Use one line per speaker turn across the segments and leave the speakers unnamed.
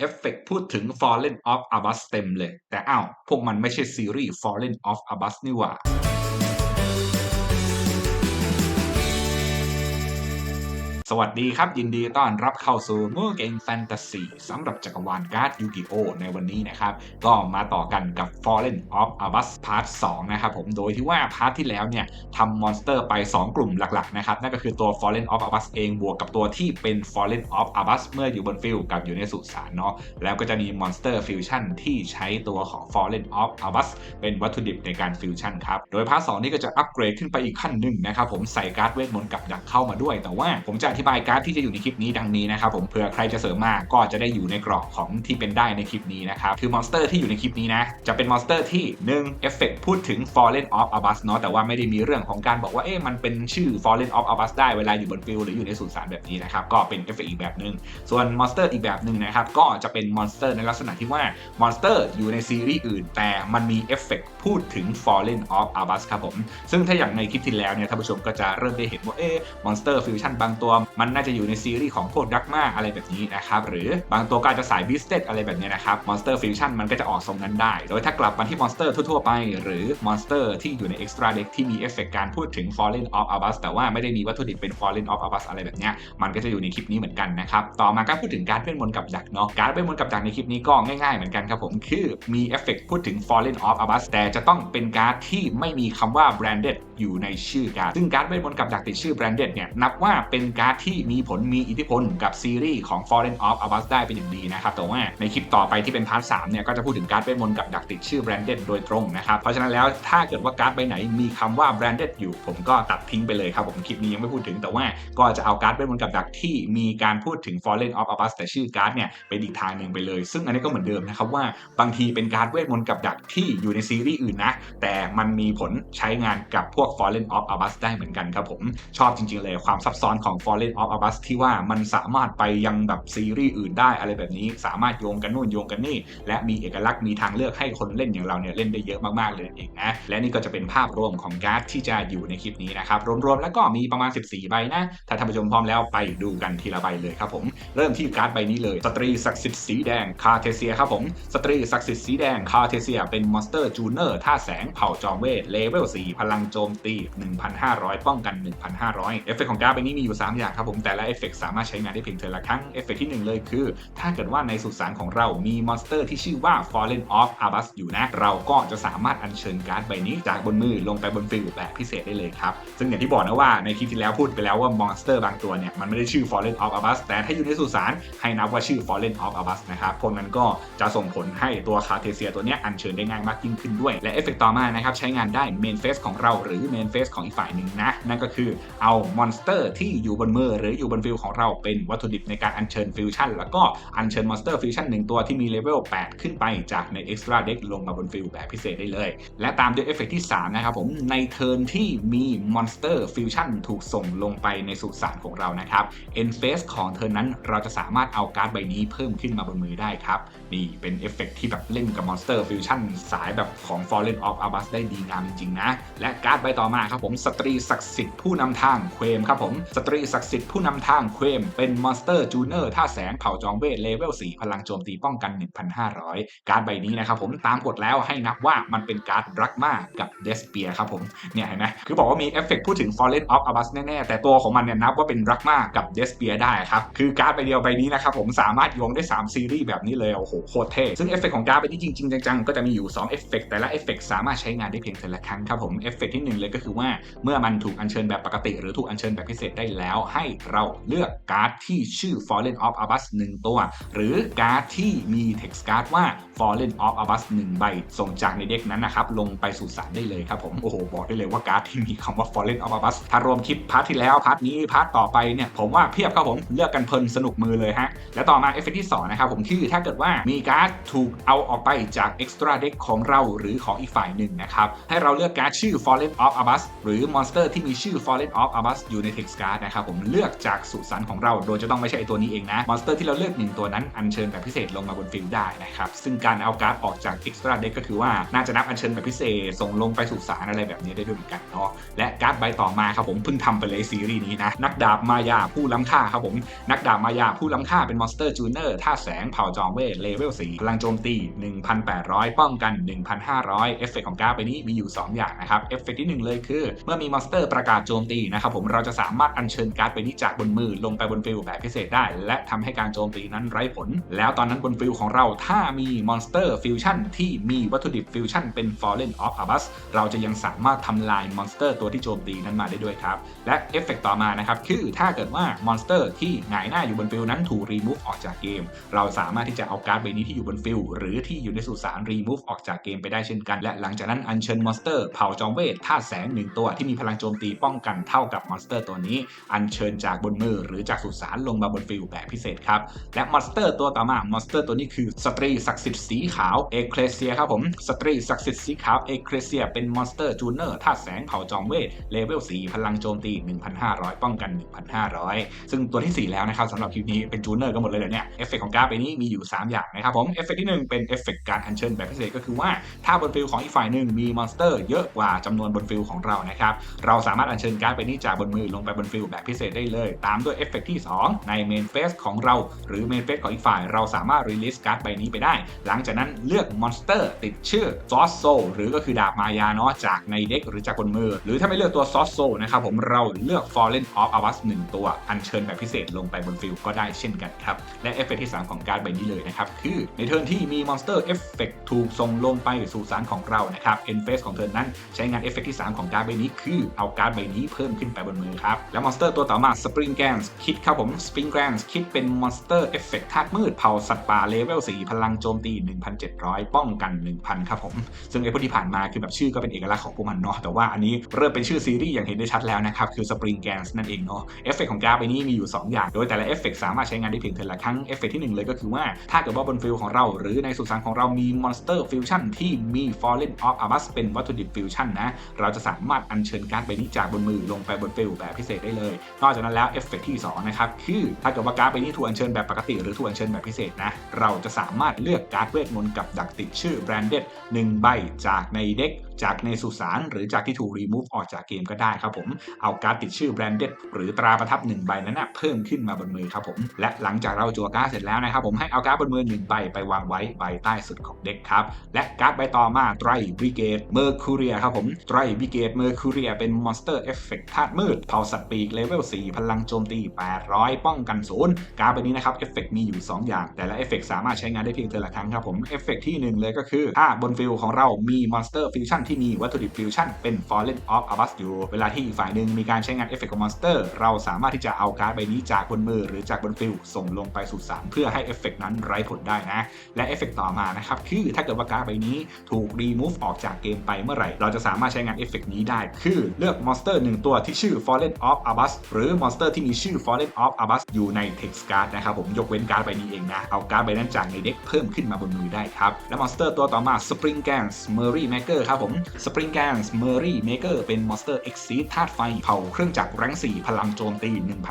เอฟเฟกพูดถึง Fallen of Abbas เต็มเลย แต่อ้าว พวกมันไม่ใช่ซีรีส์ Fallen of Abbas นี่หว่า สวัสดีครับ ยินดีต้อนรับเข้าสู่มือเกมแฟนตาซีสำหรับจักรวาลการ์ดยูกิโอในวันนี้นะครับ ก็มาต่อกันกับ Fallen of Abbas Part 2 นะครับผมโดยที่ว่าพาร์ทที่แล้วเนี่ยทำมอนสเตอร์ไป 2 กลุ่มหลักๆนะครับ นั่นก็คือตัว Fallen of Abbas เองบวกกับตัวที่เป็น Fallen of Abbas เมื่ออยู่บนฟิลกับอยู่ในสุสานเนาะแล้วก็จะมีมอนสเตอร์ฟิวชั่นที่ใช้ตัวของ Fallen of Abbas เป็นวัตถุดิบในการฟิวชั่นครับโดยพาร์ท2นี่ก็จะอัปเกรดขึ้นไปอีกขั้นหนึ่งนะครับผมใส่การ์ดเวทมนต์กับดักเข้ามาด้วย แต่ว่าผมจะอธิบายการ์ดที่จะอยู่ในคลิปนี้ดังนี้นะครับผมเผื่อใครจะเสริมมาก็จะได้อยู่ในกรอบของที่เป็นได้ในคลิปนี้นะครับคือมอนสเตอร์ที่อยู่ในคลิปนี้นะจะเป็นมอนสเตอร์ที่1เอฟเฟกพูดถึง Fallen of Abbas เนาะแต่ว่าไม่ได้มีเรื่องของการบอกว่าเอ๊ะมันเป็นชื่อ Fallen of Abbas ได้เวลาอยู่บนฟิลหรืออยู่ในสุสานแบบนี้นะครับก็เป็นเอฟเฟกอีกแบบหนึ่งส่วนมอนสเตอร์อีกแบบหนึ่งนะครับก็จะเป็นมอนสเตอร์ในลักษณะที่ว่ามอนสเตอร์อยู่ในซีรีส์อื่น แต่มันมีเอฟเฟกพูดถึง Fallen of Abbas ครับผมซึ่งถ้าอย่างในคลิปที่แล้วเนี่ยท่านผู้ชมก็จะเริ่มได้เห็นว่าเอ๊ะมอนสเตอร์ฟิวชั่นบางตัวมันน่าจะอยู่ในซีรีส์ของพวกดักมาอะไรแบบนี้นะครับหรือบางตัวก็อาจจะสายบิสเตอะไรแบบนี้นะครับมอนสเตอร์ฟิวชั่นมันก็จะออกทรงนั้นได้ โดยถ้ากลับมาที่มอนสเตอร์ทั่วๆไป หรือมอนสเตอร์ที่อยู่ใน Extra Deck ที่มีเอฟเฟกการพูดถึง Fallen of Abbas แต่ว่าไม่ได้มีวัตถุดิบเป็น Fallen of Abbas อะไรแบบนี้มันก็จะอยู่ในคลิปนี้เหมือนกันนะครับต่อมาก็พูดถึงการเวทมนต์กับดักเนาะการเวทมนต์กับดักในคลิปนี้ก็ง่ายๆเหมือนกันครับผมคือมีเอฟเฟกพูดถึง Fallen of Abbas แต่จะต้องเป็นการ์ดที่ไม่มีคำว่า branded อยู่ในชื่อการ์ดซึ่งการ์ดเวทมนต์กับดักติดชื่อ branded เนี่ยนับว่าเป็นการ์ดที่มีผลมีอิทธิพลกับซีรีส์ของ Fallen of Abbas ได้เป็นอย่างดีนะครับแต่ว่าในคลิปต่อไปที่เป็นพาร์ท3เนี่ยก็จะพูดถึงการ์ดเวทมนต์กับดักติดชื่อ branded โดยตรงนะครับเพราะฉะนั้นแล้วถ้าเกิดว่าการ์ดใบไหนมีคำว่า branded อยู่ ผมก็ตัดทิ้งไปเลยครับผมคลิปนี้ยังไม่พูดถึงแต่ว่าก็จะเอาการ์ดเวทมนต์กับดักที่มีการพูดถึง Fallen of Abbas แต่ชื่อการ์ดเนี่ยเป็นอีกทางหนึ่งไปเลย ซึ่งอันนี้ก็เหมือนเดิมนะครับว่าบางทีเป็นการ์ดเวทมนต์กับดักที่อยู่ในซีรีส์อื่นนะแต่มันมีผลใช้งานกับพวก Fallen of Abbas ได้เหมือนกันครับผมชอบจริง ๆเลยความซับซ้อนของ Fallen of Abbas ที่ว่ามันสามารถไปยังแบบซีรีส์อื่นได้อะไรแบบนี้ สามารถโยงกันนู่นโยงกันนี่ และมีเอกลักษณ์มีทางเลือกให้คนเล่นอย่างเราเนี่ยเล่นได้เยอะมากๆเลยเองนะและนี่ก็จะเป็นภาพรวมของการ์ดที่จะอยู่ในคลิปนี้นะครับรวมๆแล้วก็มีประมาณ 14 ใบนะถ้าท่านผู้ชมพร้อมแล้วไปดูกันทีละใบเลยครับผมเริ่มที่การ์ดใบนี้เลยสตรีศักดิ์สิทธิ์สีแดงคาเทเซียครับผมสตรีศักดิ์สิทธิ์สีแดงคาเทเซียเป็นมอนสเตอร์จูเนอร์ท่าแสงเผ่าจอมเวทเลเวล4พลังโจมตี 1,500 ป้องกัน 1,500 เอฟเฟกของการ์ดใบนี้มีอยู่ 3 อย่างครับผมแต่ละเอฟเฟกสามารถใช้งานได้เพียงเทอละครั้งเอฟเฟกที่ 1 เลยคือ ถ้าเกิดว่าในสุสานของเรามีมอนสเตอร์ที่ชื่อว่า Fallen of Abbas อยู่นะ เราก็จะสามารถอัญเชิญการ์ดใบนี้ จากบนมือลงไปบนฟิลแบบพิเศษได้เลยครับ ซึ่งอย่างที่บอกนะว่าในคลิปที่แล้วพูดไปแล้วว่ามอนสเตอร์บางตัวเนี่ย มันไม่ได้ชื่อ Fallen of Abbas แต่ถ้าอยู่ในสุสานให้นับว่าชื่อ Fallen of Abbas นะครับพวกนั้นก็จะส่งผลให้ตัวคาเทเซียตัวเนี้ยอัญเชิญได้ง่ายมากยิ่งขึ้นด้วย และเอฟเฟกต่อมานะครับใช้งานได้เมนเฟสของเราหรือเมนเฟสของอีกฝ่ายหนึ่งนะนั่นก็คือเอามอนสเตอร์ที่อยู่บนมือหรืออยู่บนฟิลของเราเป็นวัตถุดิบในการอัญเชิญฟิวชั่นแล้วก็อัญเชิญมอนสเตอร์ฟิวชั่นหนึ่งตัวที่มีเลเวล8 ขึ้นไปจากใน Extra Deck ลงมาบนฟิลแบบพิเศษได้เลย และตามด้วยเอฟเฟกที่ 3 นะครับผม ในเทิร์นที่มีมอนสเตอร์ฟิวชั่นถูกส่งลงไปในสุสานของเรานะครับ End Phase ของเทิร์นนั้นเราจะสามารถเอาการ์ดใบนี้เพิ่มขึ้นมาบนมือได้ครับนี่เป็นเอฟเฟกที่แบบเล่นกับมอนสเตอร์ฟิวชั่นสายแบบของ Fallen of Abbas ได้ดีงามจริงๆนะ และการ์ดใบต่อมาครับผมสตรีศักดิ์สิทธิ์ผู้นำทางเควมครับผมสตรีศักดิ์สิทธิ์ผู้นำทางเควมเป็นมอนสเตอร์จูเนอร์ท่าแสงเผ่าจองเวทเลเวล4พลังโจมตีป้องกัน 1,500 การ์ดใบนี้นะครับผมตามกฎแล้วให้นับว่ามันเป็นการ์ดรักมากกับเดสเปียครับผมเนี่ยเห็นไหมคือบอกว่ามีเอฟเฟกพูดถึง Fallen of Abbas แน่ๆ แต่ตัวของมันเนี่ยนับว่าเป็นรักมากกับเดสเปียได้ครับคือการ์ดใบเดียวใบนี้นะครับผมสามารถโยงได้ 3 ซีรีส์แบบนี้เลยโอ้โหโคตรเท่ซึ่งเอฟเฟกของการ์ดใบนี้จริงๆจังๆก็จะมีอยู่2เอฟเฟกแต่ละเอฟเฟกสามารถใช้งานได้เพียงแต่ละครั้งครับผมเอฟเฟกที่หนึ่งเลยก็คือว่าเมื่อมันถูกอัญเชิญแบบปกติ หรือถูกอัญเชิญแบบพิเศษได้แล้ว ให้เราเลือกการ์ดที่ชื่อ Fallen of Abbas 1 ตัว หรือการ์ดที่มี text card ว่า Fallen of Abbas 1 ใบ ส่งจากในเด็กนั้นนะครับลงไปสู่สารได้เลยครับผมโอ้โหบอกได้เลยว่าการ์ดที่มีคำว่า Fallen of Abbas ถ้ารวมคลิปพาร์ทที่แล้วพาร์ทนี้พาร์ทต่อไปเนี่ยผมว่าเพียบครับผมเลือกกันเพลินสนุกมือเลยฮะและต่อมาเอฟเฟกที่2นะครับผมคือถ้าเกิดว่ามีการ์ดถูกเอาออกไปจาก extra deck ของเราหรือของอีกฝ่ายหนึ่งนะครับ ให้เราเลือกการ์ดชื่อ Fallen of Abbas หรือมอนสเตอร์ที่มีชื่อ Fallen of Abbas อยู่ใน text card นะครับ ผมเลือกจากสุสานของเรา โดยจะต้องไม่ใช่ตัวนี้เองนะมอนสเตอร์ที่เราเลือกหนึ่งตัวนั้นอัญเชิญแบบพิเศษลงมาบนฟิลด์ได้นะครับ ซึ่งการเอาการ์ดออกจาก Extra Deck ก็คือว่าน่าจะนับอัญเชิญแบบพิเศษส่งลงไปสุสานอะไรแบบนี้ได้ด้วยเหมือนกันเนาะ และการ์ดใบต่อมาครับผมเพิ่งทำไปเลยซีรีส์นี้นะ นักดาบมายาผู้ล้ำค่าครับผม นักดาบมายาผู้ล้ำค่าเป็นมอนสเตอร์จูเนอร์ท่าแสงเผ่าจอมเวทเลเวล4พลังโจมตี 1,800 ป้องกัน 1,500 เอฟเฟกของการ์ดใบนี้มีอยู่ 2 อย่างนะครับ เอฟเฟกที่ 1 เลยคือ เมื่อมีมอนสเตอร์ประกาศโจมตีนะครับผมเราจะสามารถอัญเชิญการ์ดใบนี้จากบนมือลงไปบนฟิลแบบพิเศษได้ และทำให้การโจมตีนั้นไร้ผล แล้วตอนนั้นบนฟิลของเราถ้ามีมอนสเตอร์ฟิวชั่นที่มีวัตถุดิบฟิวชั่นเป็น Fallen of Abyss เราจะยังสามารถทำลายมอนสเตอร์ตัวที่โจมตีนั้นมาได้ด้วยครับ และเอฟเฟกต่อมานะครับคือถ้าเกิดว่ามอนสเตอร์ที่หงายหน้าอยู่บนฟิลนั้นถูกรีมูฟออกจากเกม เราสามารถที่จะเอาการ์ดใบนี้ที่อยู่บนฟิลหรือที่อยู่ในสุสานรีมูฟออกจากเกมไปได้เช่นกัน และหลังจากนั้นอัญเชิญมอนสเตอร์เผ่าจอมเวทท่าแสงหนึ่งตัวที่มีพลังโจมตีป้องกันเท่ากับมอนสเตอร์ตัวนี้ อัญเชิญจากบนมือหรือจากสุสานลงมาบนฟิลแบบพิเศษครับ และมอนสเตอร์ตัวต่อมามอนสเตอร์ตัวนี้คือสตรีศักดิ์สิทธิ์สีขาวเอเคลเซียครับผมสตรีศักดิ์สิทธิ์สีขาวเอเคลเซียเป็นมอนสเตอร์จูเนอร์ท่าแสงเผ่าจอมเวทเลเวล4พลังโจมตี 1,500 ป้องกัน 1,500 ซึ่งตัวที่ 4 แล้วนะครับสำหรับคลิปนี้เป็นจูเนอร์กันหมดเลยเหรอเนี่ยเอฟเฟกของการ์ดใบนี้มีอยู่ 3 อย่างนะครับผมเอฟเฟกที่ 1 เป็นเอฟเฟกการอัญเชิญแบบพิเศษก็คือว่าถ้าบนฟิลของอีกฝ่ายหนึ่งมีมอนสเตอร์เยอะกว่าจำนวนบนฟิลของเรานะครับเราสามารถอัญเชิญการ์ดใบนี้จากบนมือลงไปบนฟิลแบบพิเศษได้เลย ตามด้วยเอฟเฟกที่ 2 ในเมนเฟสของเราหรือเมนเฟสของอีกฝ่ายเราสามารถรีลิสการ์ดใบนี้ไปได้ หลังจากนั้นเลือกมอนสเตอร์ติดชื่อซอสโซหรือก็คือดาบมายาเนาะจากในเด็กหรือจากบนมือ หรือถ้าไม่เลือกตัวซอสโซนะครับผมเราเลือก Fallen of a v a s 1ตัวอัญเชิญแบบพิเศษลงไปบนฟิลก็ได้เช่นกันครับและเอฟเฟกที่ 3 ของการ์ดใบนี้เลยนะครับคือในเทิร์นที่มีมอนสเตอร์เอฟเฟกถูกส่งลงไปสู่สารของเรานะครับเอ็นเฟสของเทิร์นนั้นใช้งานเอฟเฟกที่ 3 ของการ์ดใบนี้ คือเอาการ์ดใบนี้เพิ่มขึ้นไปบนมือครับ แล้วมอนสเตอร์ตัวต่อมา Spring g a n s คิดครับผม Spring g a n s คิดเป็นมอนสเตอร์เอฟเฟกธาตุมืดเผาสัตว์ป่าเลเวล4พลังโจมตี 1,700 ป้องกัน 1,000 ครับผม ซึ่งไอ้พวกที่ผ่านมาคือแบบชื่อก็เป็นเอกลักษณ์ของพวกมันเนาะแต่ว่าอันนี้เริ่มเป็นชื่อซีรีส์อย่างเห็นได้ชัดแล้วนะครับคือ Spring g a n s นั่นเองเนาะเอฟเฟกของการ์ดใบนี้มีอยู่ 2 อย่าง โดยแต่ละเอฟเฟกสามารถใช้งานได้เพียงเทอละครั้งเอฟเฟกที่ 1 เลยก็คือว่าถ้าเกิดว่าบนฟิลของเรา หรือในสุสานของเรามีมอนสเตอร์ฟิวชั่นที่มี Fallen of Abyss เป็นวัตถุดิบฟิวชั่นนะ เราจะสามารถอัญเชิญการ์ดใบนี้จากบนมือลงไปบนฟิลแบบพิเศษได้เลย นอกจากนั้นแล้วเอฟเฟกที่ 2 นะครับ คือถ้าเกิดว่าการ์ดใบนี้ถูกอัญเชิญแบบปกติหรือถูกอัญเชิญแบบพิเศษนะ เราจะสามารถเลือกการ์ดเวทมนต์กับดักติดชื่อแบรนเด็ด1ใบจากในเด็ก จากในสุสานหรือจากที่ถูกรีมูฟออกจากเกมก็ได้ครับผม เอาการ์ดติดชื่อแบรนเด็ดหรือตราประทับ1ใบนั้นนะเพิ่มขึ้นมาบนมือครับผม และหลังจากเราจั่วการ์ดเสร็จแล้วนะครับผมให้เอาการ์ดบนมือ1ใบไปวางไว้ใบใต้สุดของเด็กครับ และการ์ดใบต่อมาไตรบริเกตเมอร์คูเรียครับผมไตรบริเกตเมอร์คูเรียเป็นมอนสเตอร์เอฟเฟกต์ธาตุมืดเผ่าสัตว์ปีกเลเวล4พลังโจมตี 800 ป้องกันศูนย์การ์ดใบนี้นะครับเอฟเฟกต์มีอยู่ 2 อย่าง แต่ละเอฟเฟกต์สามารถใช้งานได้เพียงเทอละครั้งครับผมเอฟเฟกต์ที่ 1 เลยก็คือถ้าบนฟิลของเรามีมอนสเตอร์ฟิวชั่นที่มีวัตถุดิบฟิวชั่นเป็น Fallen of Abyss อยู่เวลาที่อีกฝ่ายหนึ่งมีการใช้งานเอฟเฟกต์ของมอนสเตอร์เราสามารถที่จะเอาการ์ดใบนี้จากบนมือหรือจากบนฟิลส่งลงไปสู่สารเพื่อให้เอฟเฟกต์นั้นไร้ผลได้นะ และเอฟเฟกต์ต่อมานะครับคือถ้าเกิดว่าการ์ดใบนี้ถูกรีมูฟออกจากเกมไปเมื่อไหร่ เราจะสามารถใช้งานเอฟเฟกต์นี้ได้ คือเลือกมอนสเตอร์หนึ่งตัวที่ชื่อ Fallen of Abyss หรือมอนสเตอร์ที่มีชื่อ Fallen of Abyss อยู่ใน Text Card นะครับผมยกเว้นการ์ดใบนี้เองนะเอาการ์ดใบนั้นจากในเด็กเพิ่มขึ้นมาบนมือได้ครับและมอนสเตอร์ตัวต่อมา Spring Gans Murray Maker ครับผม Spring Gans Murray Maker เป็นมอนสเตอร์ Exceed ธาตุไฟเผาเครื่องจักรแรง4 พลังโจมตี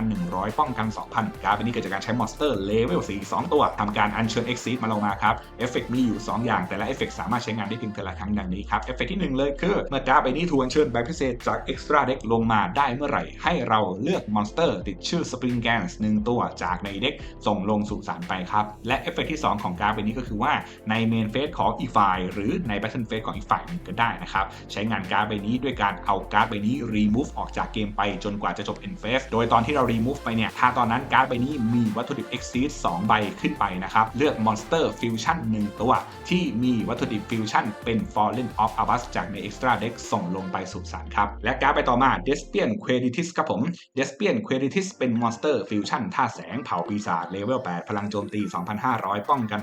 1,100 ป้องกัน 2,000 การ์ดใบนี้เกิดจากการใช้มอนสเตอร์เลเวล4 2 ตัวทำการอัญเชิญ Exceed มาลงมาครับเอฟเฟกมีอยู่ 2 อย่างแต่ละเอฟเฟกสามารถใช้งานได้เพียงแต่ละครั้งดังนี้ครับเอฟเฟกที่ 1 เลยคือ เมื่อการ์ดใบนี้ถูกอัญเชิญแบบพิเศษจาก Extra Deck ลงมาได้เมื่อไหร่ ให้เราเลือกมอนสเตอร์ติดชื่อ Spring Gans 1ตัวจากในเด็กส่งลงสู่สารไปครับและเอฟเฟกที่ 2 ของการ์ดใบนี้ก็คือว่าในเมนเฟสของอีกฝ่ายหรือในแบทเทิลเฟสของอีกฝ่ายก็ได้นะครับ ใช้งานการ์ดใบนี้ด้วยการเอาการ์ดใบนี้ remove ออกจากเกมไปจนกว่าจะจบ end phase โดยตอนที่เรา remove ไปเนี่ย ถ้าตอนนั้นการ์ดใบนี้มีวัตถุดิบ exceed 2 ใบขึ้นไปนะครับ เลือก monster fusion 1 ตัว ที่มีวัตถุดิบ fusion เป็น fallen of Abyss จากใน extra deck ส่งลงไปสู่สารครับ และการ์ดไปต่อมา Despian Queritis ครับผม Despian Queritis เป็น monster fusion ท่าแสงเผาปีศาจเลเวล8พลังโจมตี 2,500 ป้องกัน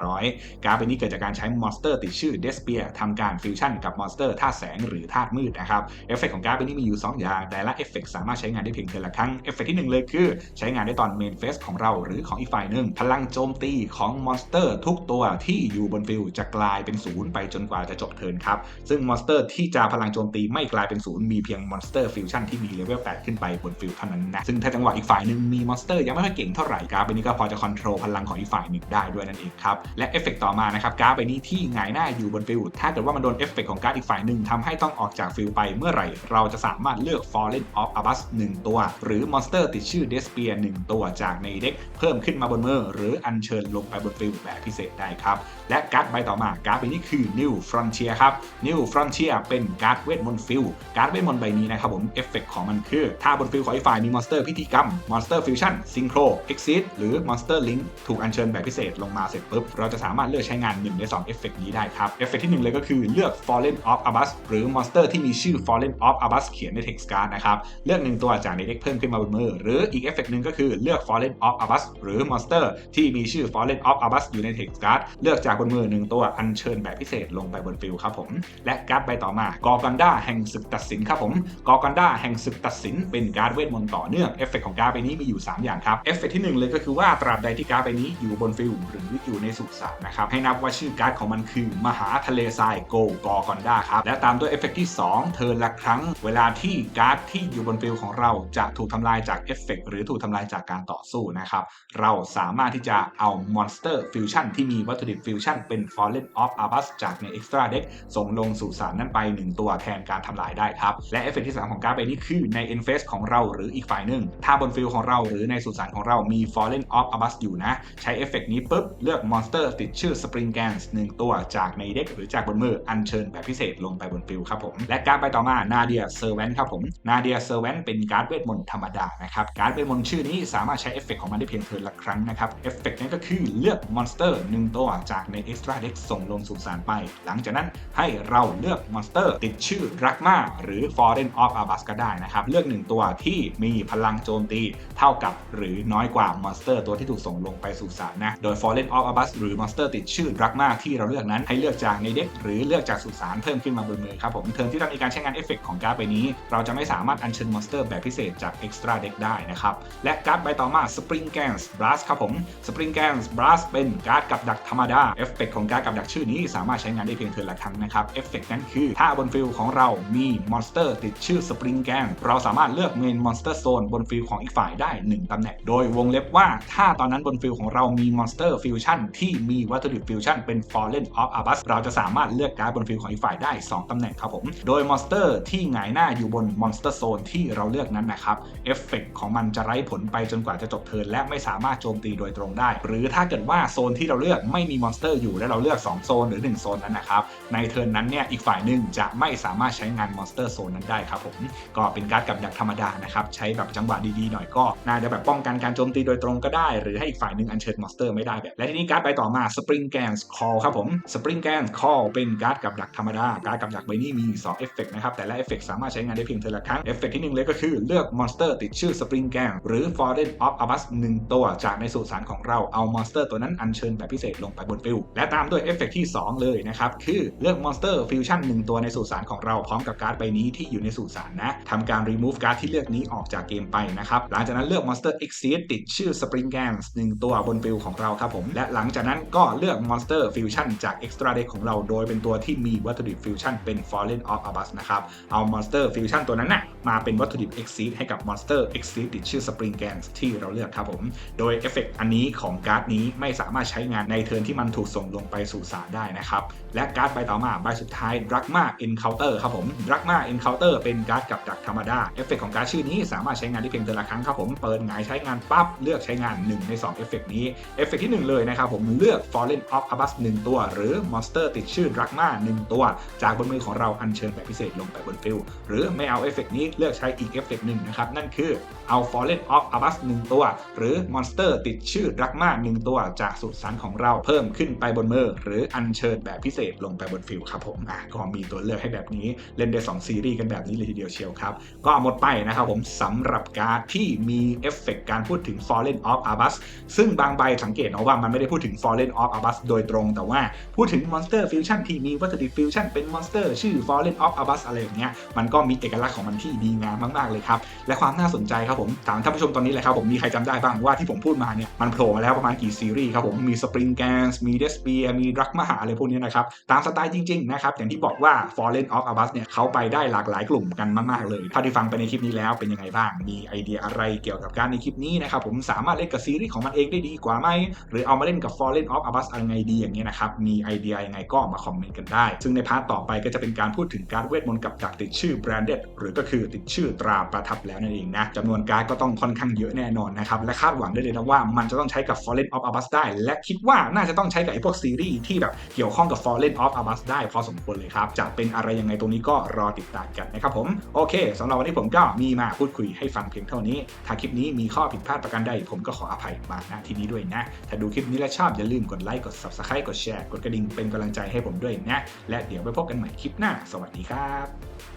2,500 การ์ดใบนี้เกิดจากการใช้ monster ติดชื่อ Despia ทำการ fusion กับมอนสเตอร์ธาตุแสงหรือธาตุมืดนะครับเอฟเฟกต์ของการ์ดใบนี้มีอยู่ 2 อย่าง แต่ละเอฟเฟกต์สามารถใช้งานได้เพียงเทือละครั้งเอฟเฟกต์ที่ 1 เลยคือ ใช้งานได้ตอนเมนเฟสของเราหรือของอีกฝ่ายหนึ่งพลังโจมตีของมอนสเตอร์ทุกตัวที่อยู่บนฟิลจะกลายเป็นศูนย์ไปจนกว่าจะจบเทิร์นครับซึ่งมอนสเตอร์ที่จะพลังโจมตีไม่กลายเป็นศูนย์มีเพียงมอนสเตอร์ฟิวชั่นที่มีเลเวล8ขึ้นไปบนฟิลเท่านั้นนะซึ่งถ้าจังหวะอีกฝ่ายหนึ่งมีมอนสเตอร์ยังไม่ค่อยเก่งเท่าไหร่การ์ดใบนี้ก็พอจะคอนโทรลพลังของอีกฝ่ายหนึ่งได้ด้วยนั่นเองครับและเอฟเฟกต่อมานะครับการ์ดใบนี้ที่หงายหน้าอยู่บนฟิลถ้าเกิดว่ามันโดนเอฟเฟกของการ์ดอีกฝ่ายหนึ่งทำให้ต้องออกจากฟิลไปเมื่อไหร่ เราจะสามารถเลือก Fallen of Abyss 1 ตัว หรือมอนสเตอร์ติดชื่อ d e s p e r 1ตัวจากในเด็กเพิ่มขึ้นมาบนมือหรืออัญเชิญลงไปบนฟิลแบบพิเศษได้ครับ และการ์ดใบต่อมาการ์ดใบนี้คือ New Frontier ครับ New Frontier เป็นการ์ดเวทมนต์ฟิลการ์ดเวทมนต์ใบนี้นะครับผมเอฟเฟกของมันคือ ถ้าบนฟิลของอีกฝ่ายมีมอนสเตอร์พิธีกรรมมอนสเตอร์ฟิวชั่นซิงโครเอ็กซิสหรือมอนสเตอร์ลิงถูกอัญเชิญแบบพิเศษลงมาเสร็จปุ๊บเราจะสามารถเลือกใช้งาน1ใน2เอฟเฟกนี้ได้ครับเอฟเฟกที่1เลยก็คือเลือก Fallen of Abyss หรือมอนสเตอร์ที่มีชื่อ Fallen of Abyss เขียนใน text card นะครับ เลือก1ตัวจากในเด็กเพิ่มขึ้นมาบนมือ หรืออีกเอฟเฟกต์หนึ่งก็คือเลือก Fallen of Abyss หรือมอนสเตอร์ที่มีชื่อ Fallen of Abyss อยู่ใน text card เลือกจากบนมือ1ตัวอัญเชิญแบบพิเศษลงไปบนฟิลครับผม และการ์ดใบต่อมากอกันด้าแห่งศึกตัดสินครับผมกอกันด้าแห่งศึกตัดสิน เป็นการ์ดเวทมนต์ต่อเนื่องเอฟเฟกต์ของการ์ดใบนี้มีอยู่ 3 อย่างครับเอฟเฟกต์ที่ 1 เลยก็คือว่าตราบใดที่การ์ดใบนี้อยู่บนฟิลหรืออยู่ในสุสานนะครับให้นับว่าชื่อการ์ดของมันคือ มหาทะเลทรายโกกอกันด้าครับ และตามด้วยเอฟเฟกที่ 2 เทิร์นละครั้ง เวลาที่การ์ดที่อยู่บนฟิลของเราจะถูกทำลายจากเอฟเฟกหรือถูกทำลายจากการต่อสู้นะครับ เราสามารถที่จะเอามอนสเตอร์ฟิวชั่นที่มีวัตถุดิบฟิวชั่นเป็น Fallen of Abyss จากใน Extra Deck ส่งลงสู่สารนั้นไป 1 ตัวแทนการทำลายได้ครับ และเอฟเฟกที่ 3 ของการ์ดใบนี้คือใน End Phase ของเราหรืออีกฝ่ายหนึ่ง ถ้าบนฟิลของเราหรือในสุสานของเรามี Fallen of Abyss อยู่นะ ใช้เอฟเฟกนี้ปุ๊บ เลือกมอนสเตอร์ติดชื่อ Spring Gans 1 ตัวจากในเด็กหรือจากบนมืออัญเชิญแบบพิเศษลงไปบนฟิลครับผม และการ์ดใบต่อมานาเดียเซอร์เวนครับผมนาเดียเซอร์เวนเป็นการ์ดเวทมนต์ธรรมดานะครับการ์ดเวทมนต์ชื่อนี้สามารถใช้เอฟเฟกของมันได้เพียงเทิร์นละครั้งนะครับเอฟเฟกนั้นก็คือเลือกมอนสเตอร์1ตัวจากใน Extra Deck ส่งลงสู่สารไป หลังจากนั้นให้เราเลือกมอนสเตอร์ติดชื่อรักมาหรือ Foreign of Abyss ก็ได้นะครับเลือก1ตัวที่มีพลังโจมตีเท่ากับหรือน้อยกว่ามอนสเตอร์ตัวที่ถูกส่งลงไปสู่สารนะโดย Foreign of Abyss หรือมอนสเตอร์ติดชื่อรักมาที่เราเลือกนั้นให้เลือกจากในเด็กหรือเลือกจากสุสานเพิ่มขึ้นมาบนมือครับผมเทิร์นที่เรามีการใช้งานเอฟเฟกของการ์ดใบนี้ เราจะไม่สามารถอัญเชิญมอนสเตอร์แบบพิเศษจาก Extra Deck ได้นะครับและการ์ดใบต่อมา Spring Gans Blast ครับผม Spring Gans Blast เป็นการ์ดกับดักธรรมดาเอฟเฟกของการ์ดกับดักชื่อนี้สามารถใช้งานได้เพียงเทิร์นละครั้งนะครับเอฟเฟกนั้นคือถ้าบนฟิลของเรามีมอนสเตอร์ติดชื่อ Spring g a n เราสามารถเลือกเมนมอนสเตอร์โซนบนฟิลของอีกฝ่ายได้ 1ตำแหน่ง โดยวงเล็บว่าถ้าตอนนั้นบนฟิลของเรามีมอนสเตอร์ฟิวชั่นที่มีวัตถุดิบฟิวชั่นเป็น Fallen of Abyss เราจะสามารถเลือกการ์ดบนฟิลของอีกฝ่ายได้ 2 ตำแหน่งครับผม โดยมอนสเตอร์ที่หงายหน้าอยู่บนมอนสเตอร์โซนที่เราเลือกนั้นนะครับเอฟเฟกของมันจะไร้ผลไปจนกว่าจะจบเทิร์นและไม่สามารถโจมตีโดยตรงได้ หรือถ้าเกิดว่าโซนที่เราเลือกไม่มีมอนสเตอร์อยู่และเราเลือก 2 โซนหรือ 1 โซนนั้นนะครับในเทิร์นนั้นเนี่ยอีกฝ่ายหนึ่งจะไม่สามารถใช้งานมอนสเตอร์โซนนั้นได้ครับผมก็เป็นการ์ดกับดักธรรมดานะครับใช้แบบจังหวะดีๆหน่อยก็น่าจะแบบป้องกันการโจมตีโดยตรงก็ได้ หรือให้อีกฝ่ายหนึ่งอัญเชิญมอนสเตอร์ไม่ได้แบบและทีนี้การ์ดไปต่อมา Spring Gans Call ครับผม Spring Gans Call เป็นการ์ดกับดักธรรมดา การ์ดกัดใบนี้มี2เอฟเฟกนะครับ แต่ละเอฟเฟกสามารถใช้งานได้เพียงเทอละครั้ง เอฟเฟกที่หนึ่งเลยก็คือเลือกมอนสเตอร์ติดชื่อ Spring Gang หรือ Fallen of Abyss 1ตัวจากในสุสานของเราเอามอนสเตอร์ตัวนั้นอัญเชิญแบบพิเศษลงไปบนฟิลและตามด้วยเอฟเฟกที่ 2 เลยนะครับ คือเลือกมอนสเตอร์ฟิวชั่น1ตัวในสุสานของเราพร้อมกับการ์ดใบนี้ที่อยู่ในสุสานนะทำการ remove การ์ดที่เลือกนี้ออกจากเกมไปนะครับหลังจากนั้นเลือกมอนสเตอร์ Exceed ติดชื่อ Spring Gang 1ตัวบนฟิลของเราครับผมและหลังจากนั้นก็เลือกมอนสเตอร์ฟิวชั่นจาก Extra Deck ของเราโดยเป็นตัวที่มีวัตถุดิบฟิวชั่นเป็น Fallen of Abyss นะครับ เอามอนสเตอร์ฟิวชั่นตัวนั้นนะ มาเป็นวัตถุดิบ Exceed ให้กับมอนสเตอร์ Exceed ติดชื่อ Spring Gang ที่เราเลือกครับผม โดยเอฟเฟกอันนี้ของการ์ดนี้ไม่สามารถใช้งานในเทิร์นที่มันถูกส่งลงไปสู่สารได้นะครับ และการ์ดใบต่อมาใบสุดท้าย Dragma Encounter ครับผม Dragma Encounter เป็นการ์ดกับดักธรรมดาเอฟเฟกของการ์ดชื่อนี้สามารถใช้งานได้เพียงเดือนละครั้งครับผมเปิดหงายใช้งานปั๊บเลือกใช้งาน 1 ใน 2 เอฟเฟกนี้เอฟเฟกที่ 1 เลยนะครับผมเลือก Fallen of Abyss 1 ตัว หรือมอนสเตอร์ติดชื่อ Dragma 1 ตัว จากบนมือของเราอัญเชิญแบบพิเศษลงไปบนฟิลหรือไม่เอาเอฟเฟกนี้เลือกใช้อีกเอฟเฟกหนึ่งนะครับ นั่นคือเอา Fallen of Abyss 1 ตัว หรือมอนสเตอร์ติดชื่อรักมา1ตัวจากสุสานของเราเพิ่มขึ้นไปบนมือหรืออัญเชิญแบบพิเศษลงไปบนฟิลครับผมอะก็มีตัวเลือกให้แบบนี้เล่นได้ 2 ซีรีส์กันแบบนี้เลยทีเดียวเชียวครับ ก็หมดไปนะครับผมสำหรับการ์ดที่มีเอฟเฟกต์การพูดถึง Fallen of Abyss ซึ่งบางใบสังเกตนะว่ามันไม่ได้พูดถึง Fallen of Abyss โดยตรงแต่ว่าพูดถึง Monster Fusion ที่มีวัตถุดิบ Fusion เป็น Monster ชื่อ Fallen of Abyss อะไรอย่างเงี้ยมันก็มีเอกลักษณ์ของมันที่ดีงามมากๆเลยครับและความน่าสนใจครับผมถามท่านผู้ชมตอนนี้เลยครับผมมีใครจำได้บ้างว่าที่ผมพูดมาเนี่ยมันโผล่มาแล้วประมาณกี่ซีรีส์ครับผมมี Spring g a n s มี d e s p e r มี Drag มหาอะไรพวกนี้นะครับตามสไตล์จริงๆนะครับอย่างที่บอกว่า Fallen of Abyss เนี่ยเขาไปได้หลากหลายกลุ่มกันมากๆเลยถ้าที่ฟังไปในคลิปนี้แล้วเป็นยังไงบ้าง มีไอเดียอะไรเกี่ยวกับการในคลิปนี้นะครับผมสามารถเล่นกับซีรีส์ของมันเองได้ดีกว่าไหมหรือเอามาเล่นกับ Fallen of Abyss อะไรไงดีอย่างเงี้ยนะครับมีไอเดียยังไงก็มาคอมเมนต์กันได้ ซึ่งในพาร์ทต่อไปก็จะเป็นการพูดถึงการเวทมนต์กับดักติดชื่อ branded หรือก็คือติดชื่อตราประทับแล้วนั่นเองนะจำนวนการ์ดก็ต้องค่อนข้างเยอะแน่นอนนะครับ และคาดหวังได้เลยนะว่ามันจะต้องใช้กับ Fallen of Abyss ได้ และคิดว่าน่าจะต้องใช้กับไอ้พวกซีรีส์ที่แบบเกี่ยวข้องกับ Fallen of Abyss ได้พอสมควรเลยครับ จะเป็นอะไรยังไงตรงนี้ก็รอติดตามกันนะครับผมโอเคสำหรับวันนี้ผมก็มีมาพูดคุยให้ฟังเพียงเท่านี้ ถ้าคลิปนี้มีข้อผิดพลาดประการใดผมก็ขออภัยมาณที่นี้ด้วยนะ ถ้าดูคลิปนี้แล้วชอบอย่าลืมกดไลค์กด Subscribe กดแชร์กดกระดิ่งเป็นกำลังใจให้ผมด้วยนะและเดี๋ยวไปพบกันใหม่คลิปหน้า สวัสดีครับ